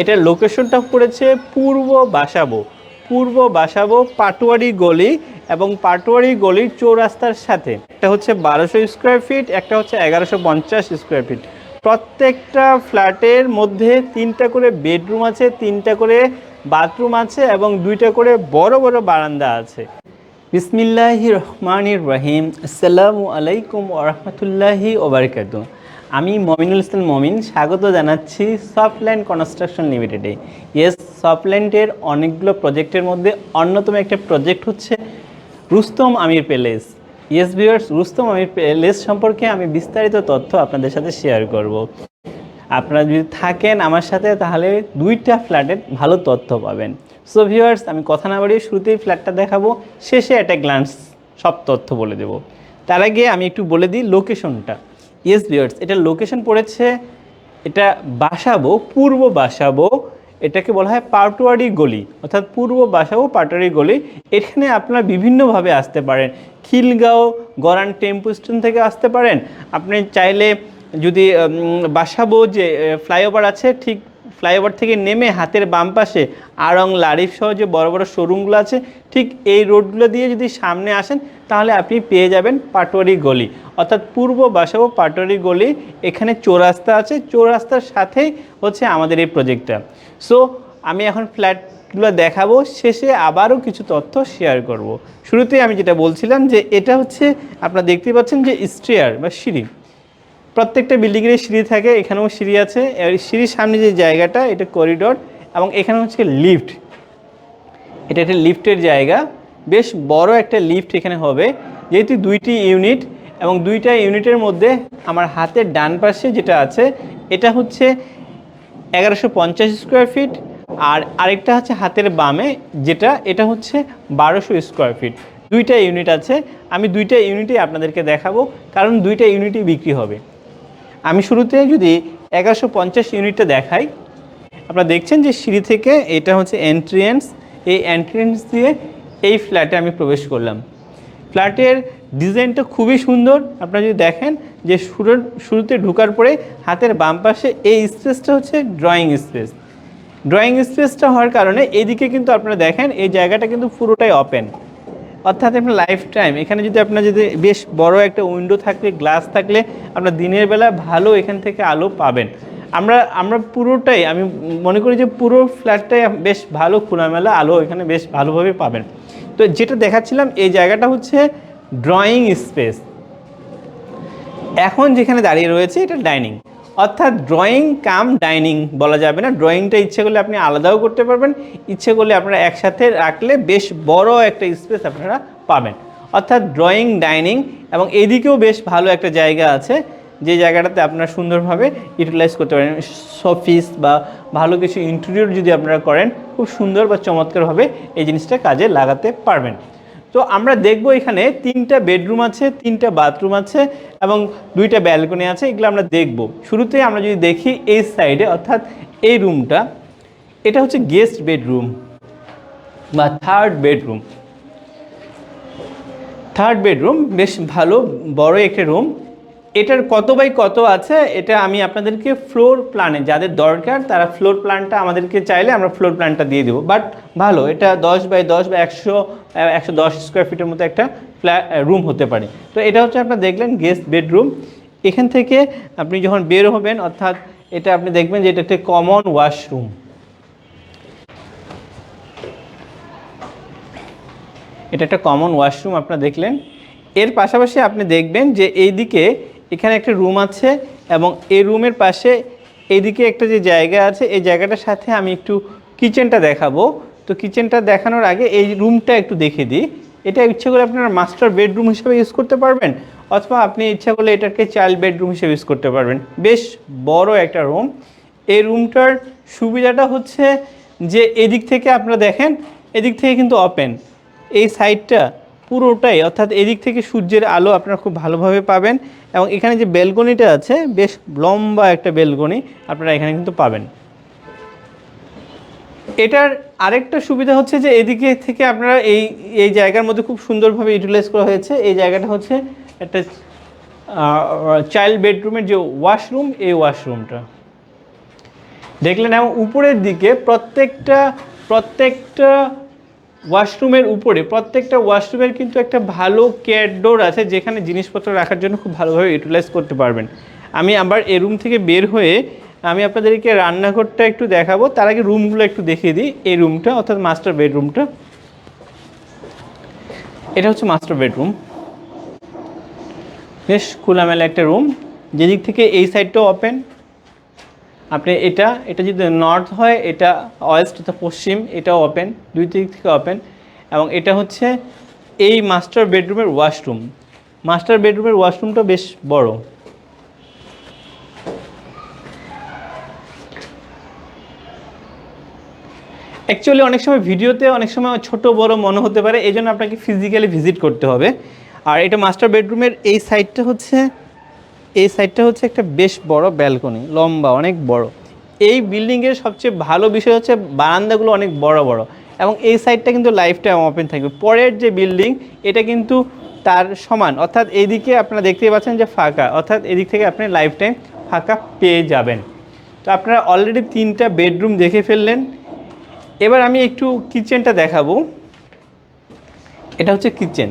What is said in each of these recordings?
এটার লোকেশনটা পড়েছে পূর্ব বাসাবো। পূর্ব বাসাবো পাটোয়ারি গলি এবং পাটোয়ারি গলির চৌরাস্তার সাথে। একটা হচ্ছে বারোশো স্কোয়ার ফিট একটা হচ্ছে এগারোশো পঞ্চাশ স্কোয়ার ফিট প্রত্যেকটা ফ্ল্যাটের মধ্যে তিনটা করে বেডরুম আছে, তিনটা করে বাথরুম আছে এবং দুইটা করে বড় বড় বারান্দা আছে। বিসমিল্লাহি রহমানির রহিম। আসসালামু আলাইকুম ওরহমতুল্লাহি ওবরকাত আমি মমিনুল ইসলাম মমিন, স্বাগত জানাচ্ছি সফটল্যান্ড কনস্ট্রাকশন লিমিটেডে ইয়েস সফটল্যান্ডের অনেকগুলো প্রজেক্টের মধ্যে অন্যতম একটা প্রজেক্ট হচ্ছে Rustam Amir palace yes viewers Rustam Amir palace সম্পর্কে আমি বিস্তারিত তথ্য আপনাদের সাথে শেয়ার করব। আপনারা যদি থাকেন আমার সাথে, তাহলে দুইটা ফ্ল্যাটের ভালো তথ্য পাবেন। সো ভিউয়ার্স আমি কথা না বাড়িয়ে শুরুতেই ফ্ল্যাটটা দেখাবো। শেষে একটা গ্লান্স সব তথ্য বলে দেব। তার আগে আমি একটু বলে দিই লোকেশনটা ইয়েস বিয়ার্স এটা লোকেশন পড়েছে, এটা বাসাবো, পূর্ব বাসাবো, এটাকে বলা হয় পাটোয়ারি গলি, অর্থাৎ পূর্ব বাসাবো, পাটোয়ারি গলি। এখানে আপনারা বিভিন্নভাবে আসতে পারেন। খিলগাঁও, গরান টেম্পো স্টেশন থেকে আসতে পারেন। আপনি চাইলে যদি বাসাবো যে ফ্লাইওভার আছে, ঠিক ফ্লাইওভার থেকে নেমে হাতের বাম পাশে আরং লারিফ সহ যে বড় বড় শোরুমগুলো আছে, ঠিক এই রোডগুলো দিয়ে যদি সামনে আসেন, তাহলে আপনি পেয়ে যাবেন পাটোয়ারি গলি। অর্থাৎ পূর্ব বাসাবো পাটোয়ারি গলি এখানে চৌরাস্তা আছে। চৌরাস্তার সাথেই হচ্ছে আমাদের এই প্রজেক্টটা। সো আমি এখন ফ্ল্যাটগুলো দেখাবো, শেষে আবারও কিছু তথ্য শেয়ার করব। শুরুতেই আমি যেটা বলছিলাম যে, এটা হচ্ছে, আপনারা দেখতে পাচ্ছেন যে স্ট্রেয়ার বা সিঁড়ি। প্রত্যেকটা বিল্ডিংয়ের সিঁড়ি থাকে, এখানেও সিঁড়ি আছে। আর সিঁড়ির সামনে যে জায়গাটা, এটা করিডোর এবং এখানে হচ্ছে লিফট। এটা একটা লিফটের জায়গা। বেশ বড় একটা লিফট এখানে হবে। যেহেতু দুইটি ইউনিট এবং দুইটা ইউনিটের মধ্যে আমার হাতের ডান পাশে যেটা আছে, এটা হচ্ছে এগারোশো পঞ্চাশ স্কোয়ার ফিট আর আরেকটা হচ্ছে হাতের বামে যেটা, এটা হচ্ছে বারোশো স্কোয়ার ফিট। দুইটা ইউনিট আছে। আমি দুইটা ইউনিটই আপনাদেরকে দেখাবো, কারণ দুইটা ইউনিটই বিক্রি হবে। আমি শুরুতে যদি এগারোশো পঞ্চাশ ইউনিটটা দেখাই, আপনারা দেখছেন যে সিঁড়ি থেকে এটা হচ্ছে এন্ট্রিয়েন্স এই এন্ট্রিয়েন্স দিয়ে এই ফ্ল্যাটে আমি প্রবেশ করলাম। ফ্ল্যাটের ডিজাইনটা খুবই সুন্দর। আপনারা যদি দেখেন যে শুরুর, শুরুতে ঢুকার পরে হাতের বাম পাশে এই স্পেসটা হচ্ছে ড্রয়িং স্পেস ড্রয়িং স্পেসটা হওয়ার কারণে এদিকে কিন্তু আপনারা দেখেন, এই জায়গাটা কিন্তু পুরোটাই ওপেন অর্থাৎ আপনার লাইফ টাইম এখানে যদি আপনার যদি বেশ বড় একটা উইন্ডো থাকলে গ্লাস থাকলে, আপনার দিনের বেলা ভালো এখান থেকে আলো পাবেন। আমরা আমরা পুরোটাই, আমি মনে করি যে পুরো ফ্ল্যাটটাই বেশ ভালো খোলামেলা আলো এখানে বেশ ভালোভাবে পাবেন। তো যেটা দেখাচ্ছিলাম, এই জায়গাটা হচ্ছে ড্রয়িং স্পেস এখন যেখানে দাঁড়িয়ে রয়েছে, এটা ডাইনিং অর্থাৎ ড্রয়িং কাম ডাইনিং বলা যাবে না। ড্রয়িংটা ইচ্ছে করলে আপনি আলাদাও করতে পারবেন। ইচ্ছে করলে আপনারা একসাথে রাখলে বেশ বড় একটা স্পেস আপনারা পাবেন। অর্থাৎ ড্রয়িং ডাইনিং এবং এদিকেও বেশ ভালো একটা জায়গা আছে। যে জায়গাটাতে আপনারা সুন্দরভাবে ইউটিলাইজ করতে পারেন। শপিস বা ভালো কিছু ইন্টেরিয়র যদি আপনারা করেন, খুব সুন্দর বা চমৎকারভাবে এই জিনিসটা কাজে লাগাতে পারবেন। তো আমরা দেখব এখানে তিনটা বেডরুম আছে, তিনটা বাথরুম আছে এবং দুইটা ব্যালকনি আছে, এগুলো আমরা দেখব। শুরুতে আমরা যদি দেখি এই সাইডে, অর্থাৎ এই রুমটা, এটা হচ্ছে গেস্ট বেডরুম বা থার্ড বেডরুম। থার্ড বেডরুম, বেশ ভালো, বড় একটা রুম। এটার কত বাই কত আছে, এটা আমি আপনাদেরকে ফ্লোর প্ল্যানে যাদের দরকার তারা ফ্লোর প্ল্যানটা আমাদেরকে চাইলে আমরা ফ্লোর প্ল্যানটা দিয়ে দেবো। বাট ভালো, এটা দশ বাই দশ বা একশো একশো দশ স্কোয়ার ফিটের মতো একটা রুম হতে পারে। তো এটা হচ্ছে আপনারা দেখলেন গেস্ট বেডরুম এখান থেকে আপনি যখন বের হবেন, অর্থাৎ এটা আপনি দেখবেন যে এটা একটা কমন ওয়াশরুম এটা একটা কমন ওয়াশরুম আপনারা দেখলেন। এর পাশাপাশি আপনি দেখবেন যে এইদিকে এখানে একটা রুম আছে এবং এই রুমের পাশে এদিকে একটা যে জায়গা আছে, এই জায়গাটার সাথে আমি একটু কিচেনটা দেখাবো। তো কিচেনটা দেখানোর আগে এই রুমটা একটু দেখে দিই। এটা ইচ্ছা করে আপনারা মাস্টার বেডরুম হিসেবে ইউজ করতে পারবেন, অথবা আপনি ইচ্ছা করলে এটাকে চাইল্ড বেডরুম হিসেবে ইউজ করতে পারবেন। বেশ বড় একটা রুম এই রুমটার সুবিধাটা হচ্ছে যে এদিক থেকে আপনারা দেখেন, এদিক থেকে কিন্তু ওপেন এই সাইডটা পুরোটাই, অর্থাৎ এদিক থেকে সূর্যের আলো আপনারা খুব ভালোভাবে পাবেন এবং এখানে যে বেলকনিটা আছে, বেশ লম্বা একটা বেলকনি আপনারা এখানে কিন্তু পাবেন। এটার আরেকটা সুবিধা হচ্ছে যে এদিকে থেকে আপনারা এই এই জায়গার মধ্যে খুব সুন্দরভাবে ইউটিলাইজ করা হয়েছে। এই জায়গাটা হচ্ছে একটা চাইল্ড বেডরুমের যে ওয়াশরুম এই ওয়াশরুমটা দেখলেন, এবং উপরের দিকে প্রত্যেকটা প্রত্যেকটা ওয়াশরুমের উপরে, প্রত্যেকটা ওয়াশরুমের কিন্তু একটা ভালো কেয়ার ডোর আছে যেখানে জিনিসপত্র রাখার জন্য খুব ভালোভাবে ইউটিলাইজ করতে পারবেন। আমি আবার এ রুম থেকে বের হয়ে আমি আপনাদেরকে রান্নাঘরটা একটু দেখাবো। তার আগে রুমগুলো একটু দেখিয়ে দিই। এই রুমটা অর্থাৎ মাস্টার বেডরুমটা এটা হচ্ছে মাস্টার বেডরুম বেশ খোলামেলা একটা রুম যেদিক থেকে এই সাইডটাও ওপেন আপনি এটা এটা যদি নর্থ হয়, এটা ওয়েস্ট অর্থাৎ পশ্চিম, এটা ওপেন দুই দিক থেকে ওপেন এবং এটা হচ্ছে এই মাস্টার বেডরুমের ওয়াশরুম মাস্টার বেডরুমের ওয়াশরুমটা বেশ বড়। অ্যাকচুয়ালি অনেক সময় ভিডিওতে অনেক সময় ছোট, বড় মনে হতে পারে এই জন্য আপনাকে ফিজিক্যালি ভিজিট করতে হবে। আর এটা মাস্টার বেডরুমের এই সাইডটা হচ্ছে এই সাইডটা হচ্ছে একটা বেশ বড় ব্যালকনি, লম্বা, অনেক বড়। এই বিল্ডিংয়ের সবচেয়ে ভালো বিষয় হচ্ছে বারান্দাগুলো অনেক বড় বড় এবং এই সাইডটা কিন্তু লাইফ টাইম ওপেন থাকবে। পরের যে বিল্ডিং, এটা কিন্তু তার সমান। অর্থাৎ এইদিকে আপনারা দেখতেই পাচ্ছেন যে ফাঁকা। অর্থাৎ এদিক থেকে আপনি লাইফ টাইম ফাঁকা পেয়ে যাবেন। তো আপনারা অলরেডি তিনটা বেডরুম দেখে ফেললেন। এবার আমি একটু কিচেনটা দেখাবো। এটা হচ্ছে কিচেন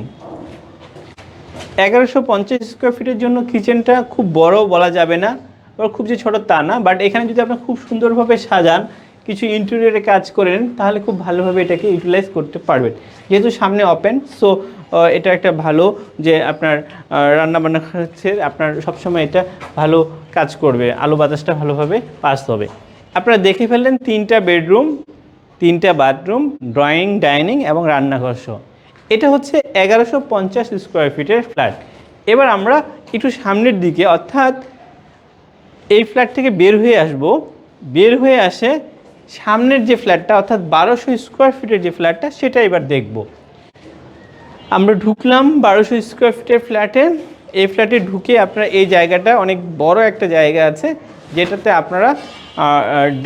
এগারোশো পঞ্চাশ স্কোয়ার ফিটের জন্য কিচেনটা খুব বড় বলা যাবে না, আবার খুব যে ছোট তা না বাট এখানে যদি আপনি খুব সুন্দরভাবে সাজান, কিছু ইন্টেরিয়রে কাজ করেন, তাহলে খুব ভালোভাবে এটাকে ইউটিলাইজ করতে পারবেন। যেহেতু সামনে ওপেন সো এটা একটা ভালো যে আপনার রান্না বান্না হচ্ছে আপনার সবসময় এটা ভালো কাজ করবে, আলো বাতাসটা ভালোভাবে পাস হবে। আপনারা দেখে ফেললেন তিনটা বেডরুম তিনটা বাথরুম ড্রয়িং ডাইনিং এবং রান্নাঘর সহ। এটা হচ্ছে এগারোশো পঞ্চাশ স্কোয়ার ফিটের ফ্ল্যাট এবার আমরা একটু সামনের দিকে, অর্থাৎ এই ফ্ল্যাট থেকে বের হয়ে আসব। বের হয়ে আসে সামনের যে ফ্ল্যাটটা অর্থাৎ বারোশো স্কোয়ার ফিটের যে ফ্ল্যাটটা সেটা এবার দেখব। আমরা ঢুকলাম বারোশো স্কোয়ার ফিটের ফ্ল্যাটে এই ফ্ল্যাটে ঢুকে আপনারা এই জায়গাটা, অনেক বড় একটা জায়গা আছে, যেটাতে আপনারা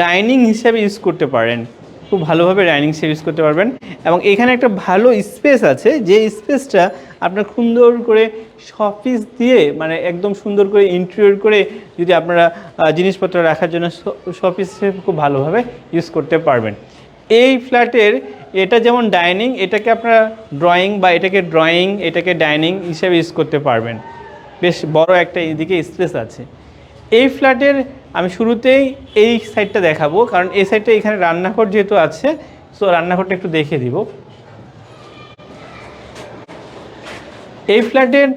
ডাইনিং হিসাবে ইউজ করতে পারেন। খুব ভালোভাবে ডাইনিং হিসেবে ইউজ করতে পারবেন। এবং এখানে একটা ভালো স্পেস আছে, যে স্পেসটা আপনার সুন্দর করে শপিস দিয়ে মানে একদম সুন্দর করে ইন্টেরিয়র করে যদি আপনারা জিনিসপত্র রাখার জন্য হিসেবে খুব ভালোভাবে ইউজ করতে পারবেন। এই ফ্ল্যাটের, এটা যেমন ডাইনিং এটাকে আপনারা ড্রয়িং বা এটাকে ড্রয়িং এটাকে ডাইনিং হিসেবে ইউজ করতে পারবেন। বেশ বড় একটা এদিকে স্পেস আছে। এই ফ্ল্যাটের আমি শুরুতেই এই সাইডটা দেখাবো, কারণ এই সাইডটা এখানে রান্নাঘর যেহেতু আছে সো রান্নাঘরটা একটু দেখিয়ে দিব। এই ফ্ল্যাটের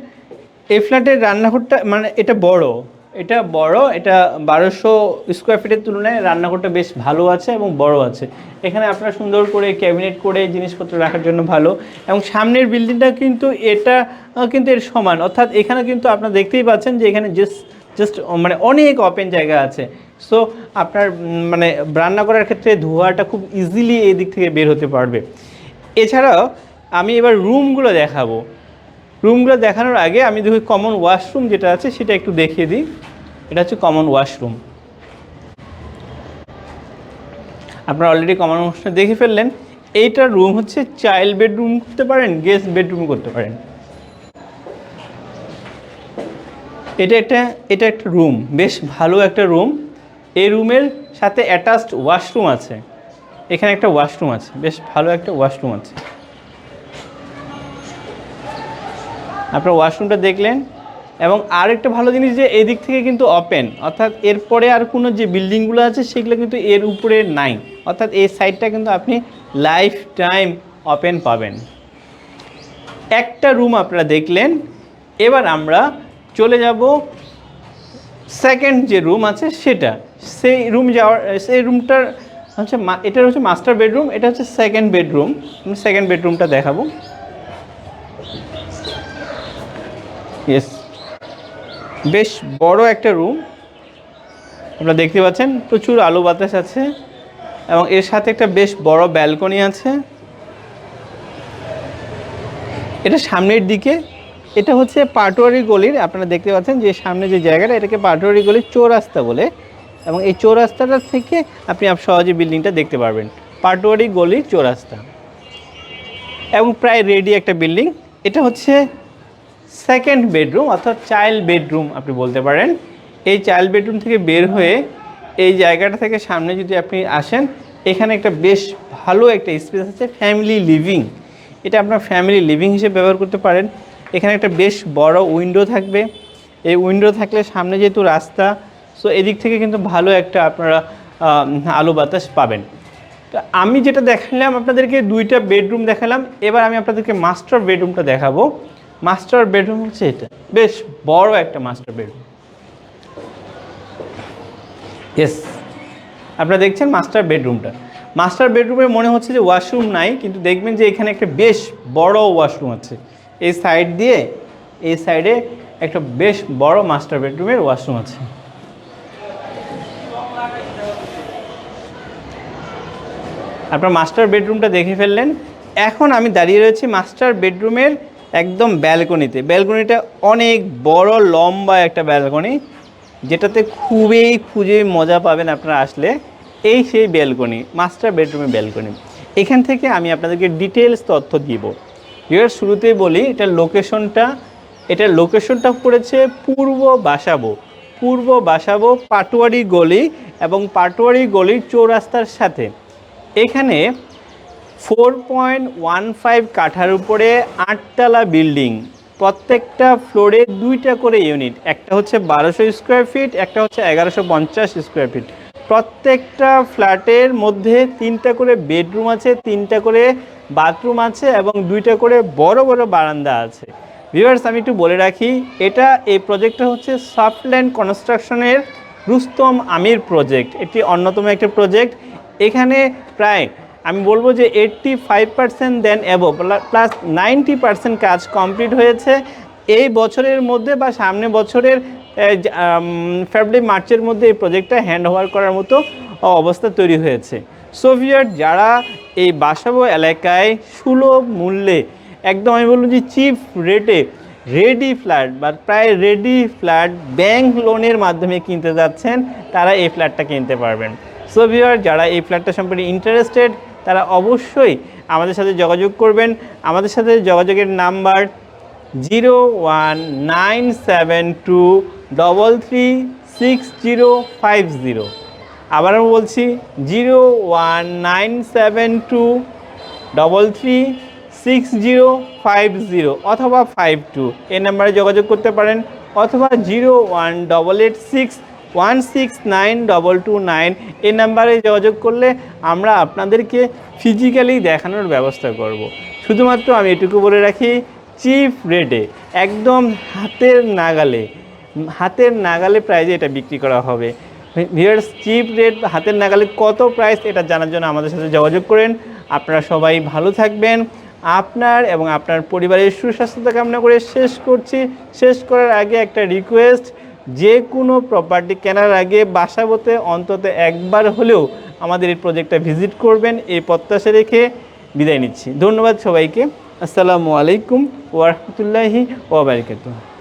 এই ফ্ল্যাটের রান্নাঘরটা মানে এটা বড়। এটা বড়, এটা বারোশো স্কোয়ার ফিটের তুলনায় রান্নাঘরটা বেশ ভালো আছে এবং বড় আছে। এখানে আপনারা সুন্দর করে ক্যাবিনেট করে জিনিসপত্র রাখার জন্য ভালো। এবং সামনের বিল্ডিংটা কিন্তু এটা কিন্তু এর সমান। অর্থাৎ এখানে কিন্তু আপনারা দেখতেই পাচ্ছেন যে এখানে জাস্ট জাস্ট মানে অনেক ওপেন জায়গা আছে। সো আপনার মানে রান্না করার ক্ষেত্রে ধোয়াটা খুব ইজিলি এই দিক থেকে বের হতে পারবে। এছাড়াও, আমি এবার রুমগুলো দেখাবো। রুমগুলো দেখানোর আগে আমি দেখি কমন ওয়াশরুম যেটা আছে, সেটা একটু দেখিয়ে দিই। এটা হচ্ছে কমন ওয়াশরুম আপনারা অলরেডি কমন ওয়াশরুম দেখে ফেললেন। এইটার রুম হচ্ছে চাইল্ড বেডরুম করতে পারেন গেস্ট বেডরুম করতে পারেন। এটা একটা এটা একটা রুম বেশ ভালো একটা রুম এই রুমের সাথে অ্যাটাচড ওয়াশরুম আছে। এখানে একটা ওয়াশরুম আছে, বেশ ভালো একটা ওয়াশরুম আছে। আপনার ওয়াশরুমটা দেখলেন। এবং আর একটা ভালো জিনিস যে এদিক থেকে কিন্তু ওপেন অর্থাৎ এরপরে আর কোনো যে বিল্ডিংগুলো আছে, সেগুলো কিন্তু এর উপরে নাই। অর্থাৎ এই সাইডটা কিন্তু আপনি লাইফ টাইম ওপেন পাবেন। একটা রুম আপনারা দেখলেন। এবার আমরা চলে যাব। সেকেন্ড যে রুম আছে সেটা, সেই রুম যাওয়ার, সেই রুমটার হচ্ছে এটা হচ্ছে মাস্টার বেডরুম এটা হচ্ছে সেকেন্ড বেডরুম আমি সেকেন্ড বেডরুমটা দেখাবো। ইয়েস বেশ বড় একটা রুম আপনারা দেখতে পাচ্ছেন, প্রচুর আলো বাতাস আছে, এবং এর সাথে একটা বেশ বড় ব্যালকনি আছে। এটা সামনের দিকে এটা হচ্ছে পাটোয়ারি গলির, আপনারা দেখতে পাচ্ছেন যে সামনে যে জায়গাটা, এটাকে পাটোয়ারি গলির চৌরাস্তা বলে। এবং এই চৌরাস্তাটা থেকে আপনি আপ সহজে বিল্ডিংটা দেখতে পারবেন। পাটোয়ারি গলির চৌরাস্তা। এবং প্রায় রেডি একটা বিল্ডিং। এটা হচ্ছে সেকেন্ড বেডরুম অর্থাৎ চাইল্ড বেডরুম আপনি বলতে পারেন। এই চাইল্ড বেডরুম থেকে বের হয়ে এই জায়গাটা থেকে সামনে যদি আপনি আসেন, এখানে একটা বেশ ভালো একটা স্পেস আছে ফ্যামিলি লিভিং এটা আপনার ফ্যামিলি লিভিং হিসেবে ব্যবহার করতে পারেন। এখানে একটা বেশ বড় উইন্ডো থাকবে। এই উইন্ডো থাকলে সামনে যেহেতু রাস্তা সো এদিক থেকে কিন্তু ভালো একটা আপনারা আলো বাতাস পাবেন। তো আমি যেটা দেখালাম, আপনাদেরকে দুইটা বেডরুম দেখালাম। এবার আমি আপনাদেরকে মাস্টার বেডরুমটা দেখাবো। মাস্টার বেডরুম হচ্ছে এটা। বেশ বড় একটা মাস্টার বেডরুম। ইয়েস আপনারা দেখছেন মাস্টার বেডরুমটা। মাস্টার বেডরুমে মনে হচ্ছে যে ওয়াশরুম নাই, কিন্তু দেখবেন যে এখানে একটা বেশ বড় ওয়াশরুম আছে। এই সাইড দিয়ে, এই সাইডে একটা বেশ বড় মাস্টার বেডরুমের ওয়াশরুম আছে। আপনার মাস্টার বেডরুমটা দেখে ফেললেন। এখন আমি দাঁড়িয়ে রয়েছি মাস্টার বেডরুমের একদম ব্যালকনিতে ব্যালকনিটা অনেক বড়, লম্বা একটা ব্যালকনি যেটাতে খুবই খুঁজে মজা পাবেন আপনারা আসলে। এই সেই ব্যালকনি মাস্টার বেডরুমের ব্যালকনি এখান থেকে আমি আপনাদেরকে ডিটেলস তথ্য দিব। এর শুরুতেই বলি, এটার লোকেশনটা এটার লোকেশনটা পড়েছে পূর্ব বাসাবো। পূর্ব বাসাবো পাটোয়ারি গলি এবং পাটোয়ারি গলির চৌরাস্তার সাথে। এখানে ফোর পয়েন্ট ওয়ান ফাইভ কাঠার উপরে আটতলা বিল্ডিং। প্রত্যেকটা ফ্লোরে দুইটা করে ইউনিট। একটা হচ্ছে বারোশো স্কোয়ার ফিট, একটা হচ্ছে এগারোশো পঞ্চাশ স্কোয়ার ফিট। প্রত্যেকটা ফ্ল্যাটের মধ্যে তিনটা করে বেডরুম আছে, তিনটা করে বাথরুম আছে এবং দুইটা করে বড় বড় বারান্দা আছে। ভিউয়ার্স আমি একটু বলে রাখি, এটা এই প্রজেক্টটা হচ্ছে সফটল্যান্ড কনস্ট্রাকশনের রুস্তম আমির প্রজেক্ট এটি অন্যতম একটা প্রজেক্ট এখানে প্রায়, আমি বলব যে eighty five percent then above plus ninety percent কাজ কমপ্লিট হয়েছে। এই বছরের মধ্যে বা সামনে বছরের ফেব্রুয়ারি মার্চের মধ্যে এই প্রজেক্টটা হ্যান্ড ওভার করার মতো অবস্থা তৈরি হয়েছে। সোভিয়েট যারা এই বাসাবো এলাকায় সুলভ মূল্যে, একদম আমি বলব যে চিপ রেটে রেডি ফ্ল্যাট বা প্রায় রেডি ফ্ল্যাট ব্যাংক লোনের মাধ্যমে কিনতে যাচ্ছেন, তারা এই ফ্ল্যাটটা কিনতে পারবেন। সো ভিউয়ার যারা এই ফ্ল্যাটটা সম্পর্কে ইন্টারেস্টেড তারা অবশ্যই আমাদের সাথে যোগাযোগ করবেন। আমাদের সাথে যোগাযোগের number zero one nine seven two double three six zero five zero আবারও বলছি, zero one nine seven two double three six zero five zero অথবা ফাইভ টু। এই নাম্বারে যোগাযোগ করতে পারেন, অথবা zero one double eight six one six nine double two nine. এই নাম্বারে যোগাযোগ করলে আমরা আপনাদেরকে ফিজিক্যালি দেখানোর ব্যবস্থা করব। শুধুমাত্র আমি এটুকু বলে রাখি, চিপ রেটে, একদম হাতের নাগালে হাতের নাগালে প্রাইজে এটা বিক্রি করা হবে। ভিউয়ার্স, চিপ রেট হাতের নাগালে কত প্রাইস এটা জানার জন্য আমাদের সাথে যোগাযোগ করেন। আপনারা সবাই ভালো থাকবেন। আপনার এবং আপনার পরিবারের সুস্বাস্থ্যতা কামনা করে শেষ করছি। শেষ করার আগে একটা রিকোয়েস্ট যে কোনো প্রপার্টি কেনার আগে বাসাবোতে অন্তত একবার হলেও আমাদের এই প্রজেক্টটা ভিজিট করবেন। এই প্রত্যাশা রেখে বিদায় নিচ্ছি। ধন্যবাদ সবাইকে। আসসালামু আলাইকুম ওরহমতুল্লাহি ওবরাকাতুহ